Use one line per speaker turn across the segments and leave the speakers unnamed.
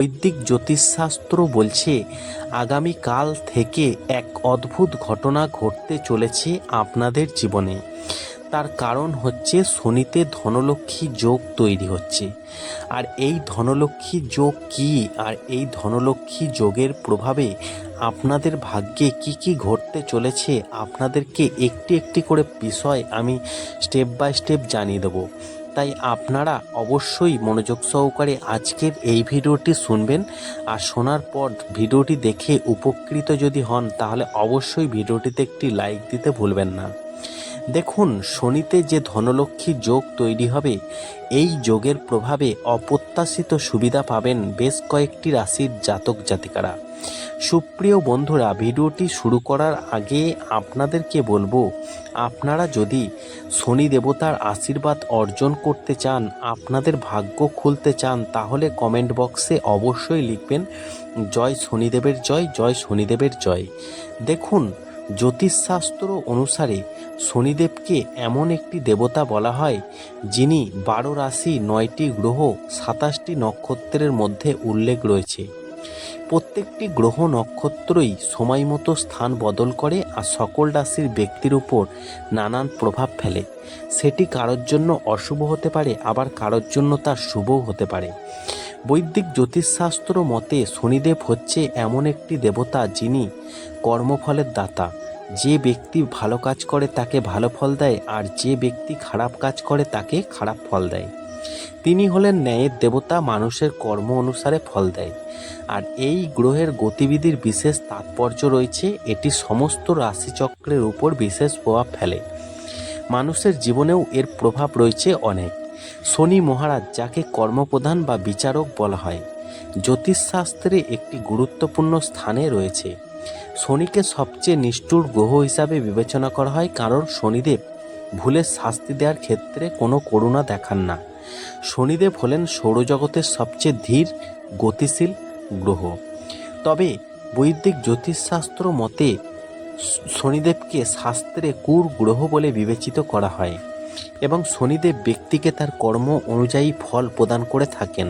বৈদিক জ্যোতিষশাস্ত্র বলছে, আগামীকাল থেকে এক অদ্ভুত ঘটনা ঘটতে চলেছে আপনাদের জীবনে। তার কারণ হচ্ছে শনিতে ধনলক্ষ্মী যোগ তৈরি হচ্ছে। আর এই ধনলক্ষ্মী যোগ কি? আর এই ধনলক্ষ্মী যোগের প্রভাবে আপনাদের ভাগ্যে কি কি ঘটতে চলেছে? আপনাদেরকে একটি একটি করে বিষয় আমি স্টেপ বাই স্টেপ জানিয়ে দেবো। তাই আপনারা অবশ্যই মনোযোগ সহকারে আজকের এই ভিডিওটি শুনবেন আর শোনার পর ভিডিওটি দেখে উপকৃত যদি হন তাহলে অবশ্যই ভিডিওটিতে একটি লাইক দিতে ভুলবেন না। দেখুন, শনিতে যে ধনলক্ষ্মী যোগ তৈরি হবে, এই যোগের প্রভাবে অপ্রত্যাশিত সুবিধা পাবেন বেশ কয়েকটি রাশির জাতক জাতিকারা। সুপ্রিয় বন্ধুরা, ভিডিওটি শুরু করার আগে আপনাদেরকে বলব, আপনারা যদি শনি দেবতার আশীর্বাদ অর্জন করতে চান, আপনাদের ভাগ্য খুলতে চান, তাহলে কমেন্ট বক্সে অবশ্যই লিখবেন, জয় শনিদেবের জয় জয় শনিদেবের জয়। দেখুন জ্যোতিষশাস্ত্র অনুসারে শনিদেবকে এমন একটি দেবতা বলা হয়, যিনি বারো রাশি নয়টি গ্রহ সাতাশটি নক্ষত্রের মধ্যে উল্লেখ রয়েছে। প্রত্যেকটি গ্রহ নক্ষত্রই সময় মতো স্থান বদল করে আর সকল রাশির ব্যক্তির উপর নানান প্রভাব ফেলে। সেটি কারোর জন্য অশুভ হতে পারে, আবার কারোর জন্য তার শুভও হতে পারে। বৈদিক জ্যোতিষশাস্ত্র মতে শনিদেব হচ্ছে এমন একটি দেবতা যিনি কর্মফলের দাতা। যে ব্যক্তি ভালো কাজ করে তাকে ভালো ফল দেয়, আর যে ব্যক্তি খারাপ কাজ করে তাকে খারাপ ফল দেয়। তিনি হলেন ন্যায়ের দেবতা, মানুষের কর্ম অনুসারে ফল দেয়। আর এই গ্রহের গতিবিধির বিশেষ তাৎপর্য রয়েছে, এটি সমস্ত রাশিচক্রের উপর বিশেষ প্রভাব ফেলে। মানুষের জীবনেও এর প্রভাব রয়েছে অনেক। শনি মহারাজ, যাকে কর্মপ্রধান বা বিচারক বলা হয়, জ্যোতিষশাস্ত্রে একটি গুরুত্বপূর্ণ স্থানে রয়েছে। শনিকে সবচেয়ে নিষ্ঠুর গ্রহ হিসাবে বিবেচনা করা হয়, কারণ শনিদেব ভুলে শাস্তি দেওয়ার ক্ষেত্রে কোনো করুণা দেখান না। শনিদেব হলেন সৌরজগতের সবচেয়ে ধীর, গতিশীল গ্রহ। তবে বৈদিক জ্যোতিষশাস্ত্র মতে শনিদেবকে শাস্ত্রে কুর গ্রহ বলে বিবেচিত করা হয় এবং শনিদেব ব্যক্তিকে তার কর্ম অনুযায়ী ফল প্রদান করে থাকেন।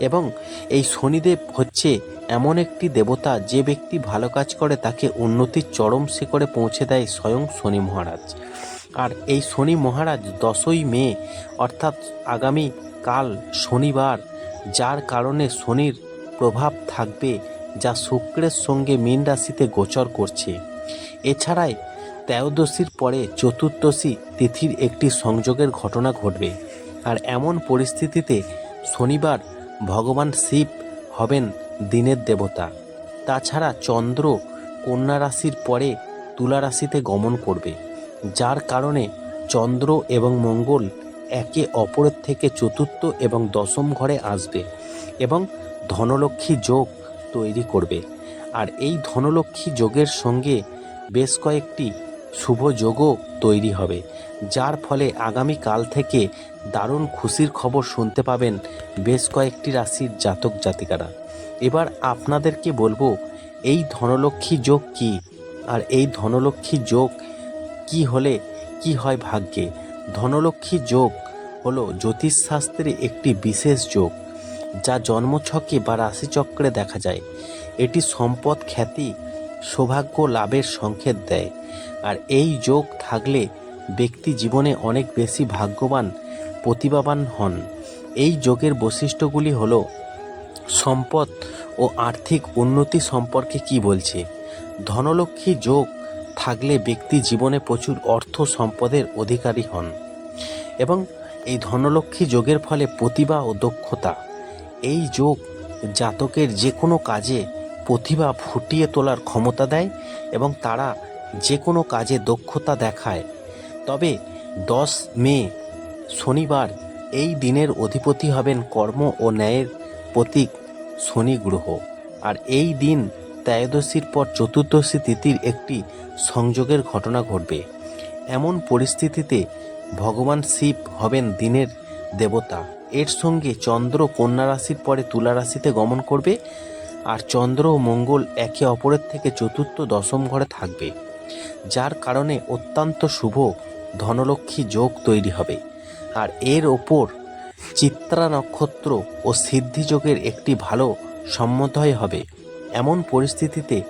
এবং এই শনিদেব হচ্ছে এমন একটি দেবতা যে ব্যক্তি ভালো কাজ করে তাকে উন্নতির চরম শিখরে পৌঁছে দেয় স্বয়ং শনি মহারাজ। আর এই শনি মহারাজ দশই মে, অর্থাৎ আগামী কাল শনিবার, যার কারণে শনির প্রভাব থাকবে যা শুক্রের সঙ্গে মীন রাশিতে গোচর করছে। এছাড়াই ত্রয়োদশীর পরে চতুর্দশী তিথির একটি সংযোগের ঘটনা ঘটবে। আর এমন পরিস্থিতিতে শনিবার ভগবান শিব হবেন দিনের দেবতা। তাছাড়া চন্দ্র কন্যা রাশির পরে তুলা রাশিতে গমন করবে, যার কারণে চন্দ্র এবং মঙ্গল একে অপরের থেকে চতুর্থ এবং দশম ঘরে আসবে এবং ধনলক্ষ্মী যোগ তৈরি করবে। আর এই ধনলক্ষ্মী যোগের সঙ্গে বেশ কয়েকটি শুভ যোগও তৈরি হবে, যার ফলে আগামী কাল থেকে দারুণ খুশির খবর শুনতে পাবেন বেশ কয়েকটি রাশির জাতক জাতিকারা। এবার আপনাদেরকে বলব, এই ধনলক্ষ্মী যোগ কি? আর এই ধনলক্ষ্মী যোগ কি হলে কি হয় ভাগ্যে? ধনলক্ষ্মী যোগ হলো জ্যোতিষশাস্ত্রে একটি বিশেষ যোগ, যা জন্মছকে বা রাশিচক্রে দেখা যায়। এটি সম্পদ খ্যাতি, সৌভাগ্য লাভের সংকেত দেয়। আর এই যোগ থাকলে ব্যক্তি জীবনে অনেক বেশি ভাগ্যবান, প্রতিভাবান হন। এই যোগের বৈশিষ্ট্যগুলি হল সম্পদ ও আর্থিক উন্নতি সম্পর্কে কি বলছে? ধনলক্ষ্মী যোগ থাকলে ব্যক্তি জীবনে প্রচুর অর্থ সম্পদের অধিকারী হন এবং এই ধনলক্ষ্মী যোগের ফলে প্রতিভা ও দক্ষতা। এই যোগ জাতকের যে কোনো কাজে প্রতিভা ফুটিয়ে তোলার ক্ষমতা দেয় এবং তারা যে কোনো কাজে দক্ষতা দেখায়। তবে দশ মে, শনিবার এই দিনের অধিপতি হবেন কর্ম ও ন্যায়ের প্রতীক শনি গ্রহ আর এই দিন ত্রয়োদশীর পর চতুর্দশী তিথির একটি সংযোগের ঘটনা ঘটবে। এমন পরিস্থিতিতে ভগবান শিব হবেন দিনের দেবতা। এর সঙ্গে চন্দ্র কন্যা রাশির পরে তুলা রাশিতে গমন করবে। আর চন্দ্র ও মঙ্গল একে অপরের থেকে চতুর্থ দশম ঘরে থাকবে। যার কারণে অত্যন্ত শুভ ধনলক্ষ্মী যোগ তৈরি হবে। আর এর ওপর চিত্রা নক্ষত্র ও সিদ্ধি যোগের একটি ভালো সম্মতয় হবে। এমন পরিস্থিতিতে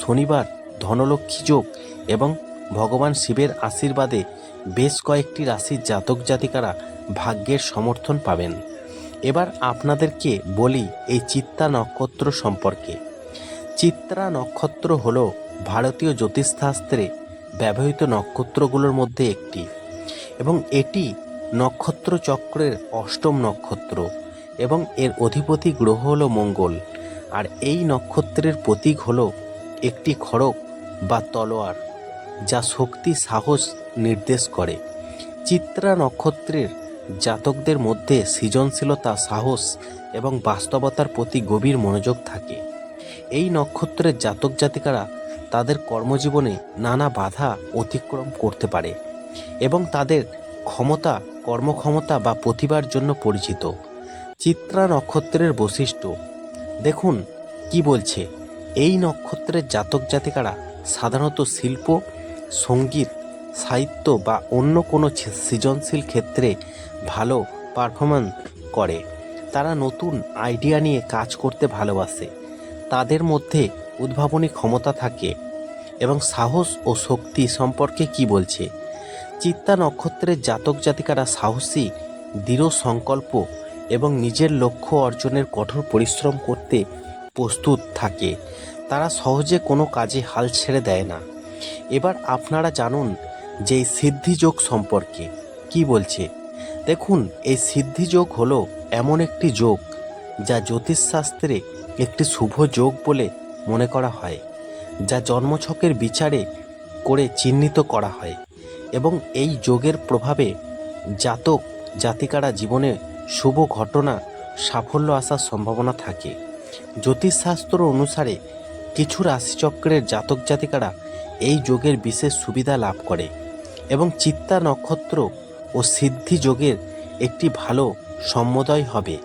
শনিবার ধনলক্ষ্মী যোগ এবং ভগবান শিবের আশীর্বাদে বেশ কয়েকটি রাশির জাতক জাতিকারা ভাগ্যের সমর্থন পাবেন। এবার আপনাদেরকে বলি এই চিত্তা নক্ষত্র সম্পর্কে। চিত্রা নক্ষত্র হল ভারতীয় জ্যোতিষশাস্ত্রে ব্যবহৃত নক্ষত্রগুলোর মধ্যে একটি। এবং এটি নক্ষত্র চক্রের অষ্টম নক্ষত্র এবং এর অধিপতি গ্রহ হল মঙ্গল। আর এই নক্ষত্রের প্রতীক হল একটি খড়গ বা তলোয়ার, যা শক্তি, সাহস নির্দেশ করে। চিত্রা নক্ষত্রের জাতকদের মধ্যে সৃজনশীলতা, সাহস এবং বাস্তবতার প্রতি গভীর মনোযোগ থাকে। এই নক্ষত্রের জাতক জাতিকারা তাদের কর্মজীবনে নানা বাধা অতিক্রম করতে পারে এবং তাদের ক্ষমতা, কর্মক্ষমতা বা প্রতিভার জন্য পরিচিত। চিত্রা নক্ষত্রের বৈশিষ্ট্য। দেখুন, কি বলছে। এই নক্ষত্রের জাতক জাতিকারা সাধারণত শিল্প, সংগীত, সাহিত্য বা অন্য কোনো সৃজনশীল ক্ষেত্রে ভালো পারফরমেন্স করে। তারা নতুন আইডিয়া নিয়ে কাজ করতে ভালোবাসে। তাদের মধ্যে উদ্ভাবনী ক্ষমতা থাকে এবং সাহস ও শক্তি সম্পর্কে কি বলছে? চিত্তা নক্ষত্রের জাতক জাতিকারা সাহসী, দৃঢ় সংকল্প এবং নিজের লক্ষ্য অর্জনের কঠোর পরিশ্রম করতে প্রস্তুত থাকে। তারা সহজে কোনো কাজে হাল ছেড়ে দেয় না। এবার আপনারা জানুন যে সিদ্ধিযোগ সম্পর্কে। কি বলছে? দেখুন, এই সিদ্ধিযোগ হলো এমন একটি যোগ, যা জ্যোতিষশাস্ত্রে একটি শুভ যোগ বলে মনে করা হয়, যা জন্মছকের বিচারে করে চিহ্নিত করা হয় এবং এই যোগের প্রভাবে জাতক জাতিকারা জীবনে শুভ ঘটনা, সাফল্য আসার সম্ভাবনা থাকে। জ্যোতিষশাস্ত্র অনুসারে কিছু রাশিচক্রের জাতক জাতিকারা এই যোগের বিশেষ সুবিধা লাভ করে এবং চিত্তা নক্ষত্র ও সিদ্ধি যোগের একটি ভালো সম্মোদয় হবে।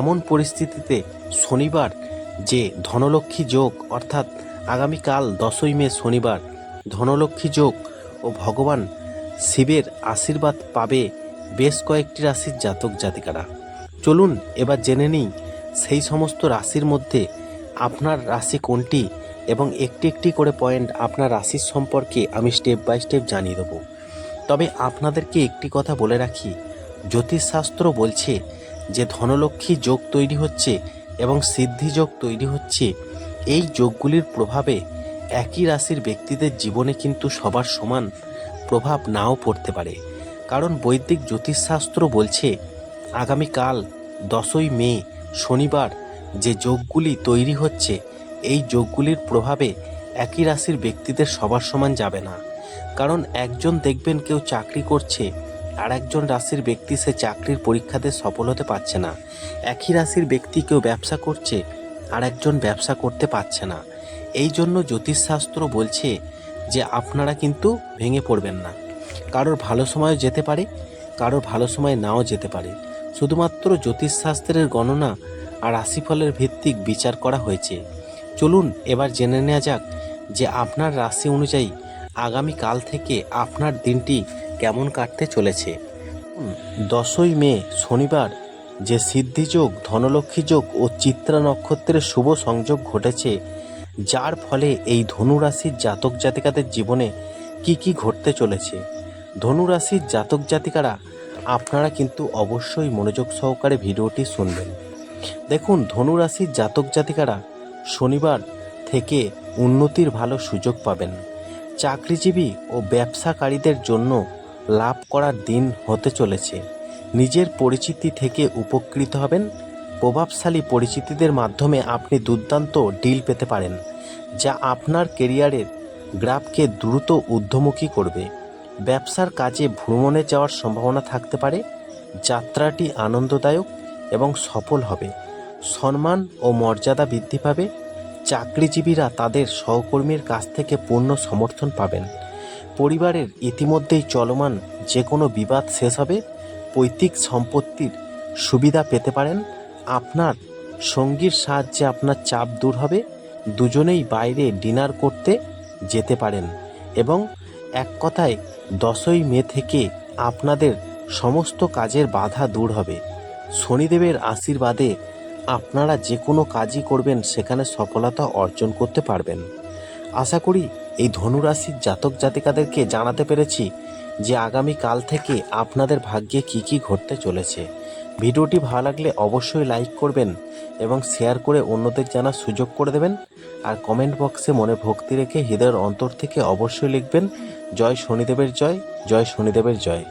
এমন পরিস্থিতিতে শনিবার যে ধনলক্ষ্মী যোগ, অর্থাৎ আগামীকাল দশই মে শনিবার ধনলক্ষ্মী যোগ ও ভগবান শিবের আশীর্বাদ পাবে বেশ কয়েকটি রাশির জাতক জাতিকারা। চলুন এবার জেনে নিই সেই সমস্ত রাশির মধ্যে আপনার রাশি কোনটি এবং একটি একটি করে পয়েন্ট আপনার রাশির সম্পর্কে আমি স্টেপ বাই স্টেপ জানিয়ে দেবো। তবে আপনাদেরকে একটি কথা বলে রাখি, জ্যোতিষশাস্ত্র বলছে যে ধনলক্ষ্মী যোগ তৈরি হচ্ছে এবং সিদ্ধি যোগ তৈরি হচ্ছে, এই যোগগুলির প্রভাবে একই রাশির ব্যক্তিদের জীবনে কিন্তু সবার সমান প্রভাব নাও পড়তে পারে। কারণ বৈদিক জ্যোতিষশাস্ত্র বলছে, আগামীকাল দশই মে, শনিবার যে যোগগুলি তৈরি হচ্ছে, এই যোগগুলির প্রভাবে একই রাশির ব্যক্তিদের সবার সমান যাবে না। কারণ একজন দেখবেন কেউ চাকরি করছে আর একজন রাশির ব্যক্তি সে চাকরির পরীক্ষাতে সফল হতে পারছে না। একই রাশির ব্যক্তি কেউ ব্যবসা করছে, আর একজন ব্যবসা করতে পারছে না। এই জন্য জ্যোতিষশাস্ত্র বলছে যে আপনারা কিন্তু ভেঙে পড়বেন না। কারোর ভালো সময় যেতে পারে, কারোর ভালো সময় নাও যেতে পারে। শুধুমাত্র জ্যোতিষশাস্ত্রের গণনা আর রাশিফলের ভিত্তিক বিচার করা হয়েছে। চলুন এবার জেনে নেওয়া যাক যে আপনার রাশি অনুযায়ী আগামী কাল থেকে আপনার দিনটি কেমন কাটতে চলেছে? দশই মে, শনিবার, যে সিদ্ধিযোগ ধনলক্ষ্মী যোগ ও চিত্রা নক্ষত্রের শুভ সংযোগ ঘটেছে, যার ফলে এই ধনু রাশির জাতক জাতিকাদের জীবনে কি কি ঘটতে চলেছে? ধনু রাশির জাতক জাতিকারা, আপনারা কিন্তু অবশ্যই মনোযোগ সহকারে ভিডিওটি শুনবেন। দেখুন ধনু রাশির জাতক জাতিকারা শনিবার থেকে উন্নতির ভালো সুযোগ পাবেন। চাকরিজীবী ও ব্যবসাকারীদের জন্য লাভ করার দিন হতে চলেছে। নিজের পরিচিতি থেকে উপকৃত হবেন। প্রভাবশালী পরিচিতিদের মাধ্যমে আপনি দুর্দান্ত ডিল পেতে পারেন, যা আপনার কেরিয়ারের গ্রাফকে দ্রুত ঊর্ধ্বমুখী করবে। ব্যবসার কাজে ভ্রমণে যাওয়ার সম্ভাবনা থাকতে পারে, যাত্রাটি আনন্দদায়ক এবং সফল হবে। সম্মান ও মর্যাদা বৃদ্ধি পাবে। চাকরিজীবীরা তাদের সহকর্মীর কাছ থেকে পূর্ণ সমর্থন পাবেন। পরিবারের ইতিমধ্যেই চলমান যে কোনো বিবাদ শেষ হবে, পৈতৃক সম্পত্তির সুবিধা পেতে পারেন, আপনার সঙ্গীর সাহায্যে আপনার চাপ দূর হবে, দুজনেই বাইরে ডিনার করতে যেতে পারেন এবং এক কথায় দশই মে থেকে আপনাদের সমস্ত কাজের বাধা দূর হবে। শনিদেবের আশীর্বাদে আপনারা যে কোনো কাজই করবেন, সেখানে সফলতা অর্জন করতে পারবেন। আশা করি এই ধনুরাশির জাতক জাতিকাদেরকে জানাতে পেরেছি যে আগামী কাল থেকে আপনাদের ভাগ্যে কি কি ঘটতে চলেছে। ভিডিওটি ভালো লাগলে অবশ্যই লাইক করবেন এবং শেয়ার করে অন্যদের জানার সুযোগ করে দেবেন। আর কমেন্ট বক্সে মনে ভক্তি রেখে হৃদয়ের অন্তর থেকে অবশ্যই লিখবেন, জয় শনিদেবের জয় জয় শনিদেবের জয়।